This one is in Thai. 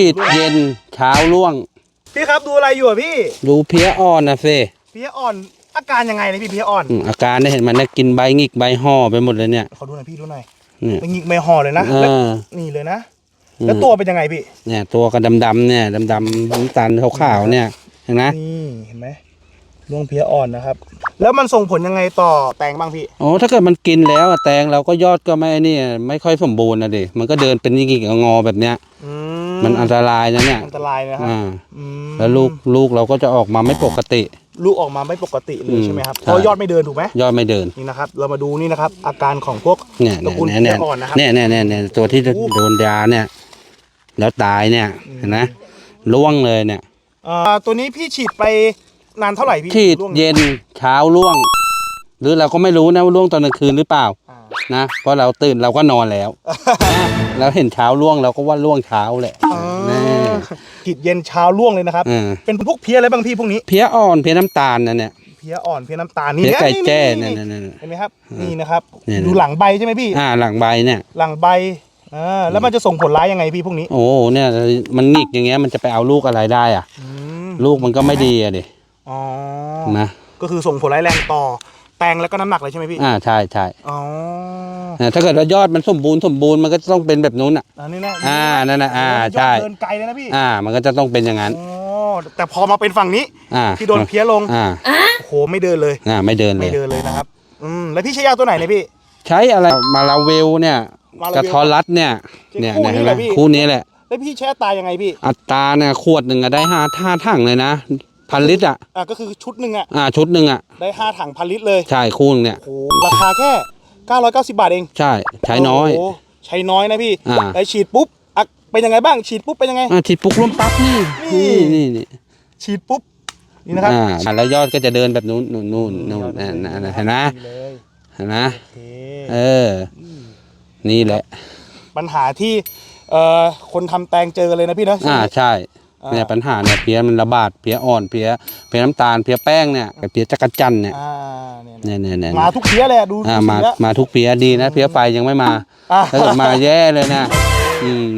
ฉีดเย็นเช้าล่วง พี่ครับดูอะไรอยู่อะพี่ ดูเพี้ยอ่อนนะเซเพี้ยอ่อน อาการยังไงนะพี่เพี้ยอ่อนอืมอาการเนี่ยเห็นมันนะกินใบหงิกใบห่อไปหมดเลยเนี่ยขอดูหน่อยพี่ดูหน่อยเนี่ยเป็นหงิกไม่ห่อเลยนะเอแล้วอนี่เลยนะอืมแล้วตัวเป็นยังไงพี่ เนี่ยตัวก็ดำๆเนี่ยดำๆน้ำตาลขาวๆเนี่ยเห็นไหมนี่เห็นไหมร่วงเพี้ยอ่อนนะครับ แล้วมันส่งผลยังไงต่อแตงบ้างพี่โอ้ถ้าเกิดมันกินแล้วอะแตงเราก็ยอดก็ไม่นี่ไม่ค่อยสมบูรณ์นะดิมันก็เดินเป็นหงิกๆงอๆแบบเนี้ยอื มันอันตรายนะเนี่ยอันตรายนะครับอ่าอืมแล้วลูกลูกเราก็จะออกมาไม่ปกติ ลูกออกมาไม่ปกติเลอืยมใช่ไหมครับใช่ เพราะยอดไม่เดินถูกไหมยอดไม่เดิน นี่นะครับ เรามาดูนี่นะครับ อาการของพวกเนี่ยตระกูลเนี่ยเนี่ยเพี้ยอ่อนนะครับ เนี่ยเนี่ยเนี่ยเนี่ยตัวที่โอ้โดนยาเนี่ย แล้วตายเนี่ยอืมเห็นไหมล่วงเลยเนี่ยอ่าตัวนี้พี่ฉีดไปนานเท่าไหร่พี่ฉีดร่วงเย็นเช้าล่วง หรือเราก็ไม่รู้นะว่าล่วงตอนกลางคืนหรือเปล่าอ่า นะเพราะเราตื่นเราก็นอนแล้วนะเราเห็นเช้าล่วงเราก็ว่าล่วงเช้าแหละอ่าแน่ฉีดเย็นเช้าล่วงเลยนะครับเออเป็นพวกเพี้ยอะไรบ้างพี่พวกนี้ เพี้ยอ่อนเพี้ยน้ำตาลนะเนี่ย เพี้ยอ่อนเพี้ยน้ำตาลนี่เพี้ยไก่แจ้นี่เนี่ยนี่ เนี่ยเนี่ยเห็นไหมครับนี่นะครับเนี่ย ดูหลังใบใช่ไหมพี่ อ่าหลังใบเนี่ย หลังใบอ่าแล้วมันจะส่งผลร้ายยังไงพี่พวกนี้โอ้เนี่ยมันหงิกอย่างเงี้ยมันจะไปเอาลูกอะไรได้อะ อืมลูกมันก็ไม่ดีอะดิอ๋อนะก็คือส่งผลร้ายแรงต่อแตงแล้วก็น้ำหนักเลยใช่ไหมพี่อ่าใช่ใช่อ๋อนะ ถ้าเกิดว่ายอดมันสมบูรณ์สมบูรณ์มันก็ต้องเป็นแบบนู้นอะอันนี้นะอ่านั่นน่ะอ่าโยดใช่เดินไกลเลยนะพี่อ่า มันก็จะต้องเป็นอย่างนั้นอ๋อแต่พอมาเป็นฝั่งนี้อ่าที่โดนเพี้ยลงอ่าโอ้โหไม่เดินเลยอ่าไม่เดินเลไม่ยเดินเลยนะครับอืมแล้วพี่ใช้ยาตัวไหนเนี่ยพี่ ใช้อะไรมาลาเวลเนี่ยมาลาเวลกระทอรัสเนี่ยเนี่ยคู่นี้เห็นไหเหรมอพี่คู่นี้แหละแล้วพี่ใช้อัตรายังไงพี่ อัตราเนี่ยขวดหนึ่งอะได้ห้าท่าถังเลยนะพันลิตรอะอะก็คือชุดหนึ่งอะอ่าชุดหนึ่งอะได้ห้าถังพันลิตรเลยใช่คู่หนึ่งเนี่ยโอ้โหราคาแค่ 990 บาทเองใช่ใช้น้อย โโหใช้น้อยนะพี่อ่าได้ฉีดปุ๊บอะเป็นยังไงบ้าง ฉีดปุ๊บเป็นยังไง อ่าฉีดปุ๊กล้มปั๊บนี่นี่ นี่นี่นี่ฉีดปุ๊บนี่นะครับอ่าแล้วยอดก็จะเดินแบบนู้นนู่นนู่นนู่นนั่นนั่นนั่นเห็นไหมดีเลยเห็นไหมโอเคเออนี่แหละปัญหาที่เอ่อคนทำแตงเจอเลยนะพี่เนอะอ่าใช่อ่า เนี่ยปัญหาเนี่ยเพี้ยมันระบาดเพี้ยอ่อนเพี้ยเพี้ยน้ำตาลเพี้ยแป้งเนี่ยกับเพี้ยจักรจันทร์เนี่ยอ่าเนี่ยเนี่ยเนี่ยเนี่ยมาทุกเพี้ยเลยอะดูอ่าดูมาสิแล้วมาทุกเพี้ยดีนะเพี้ยไฟยังไม่มาอ่าถ้าเกิดมาแย่เลยนะอืม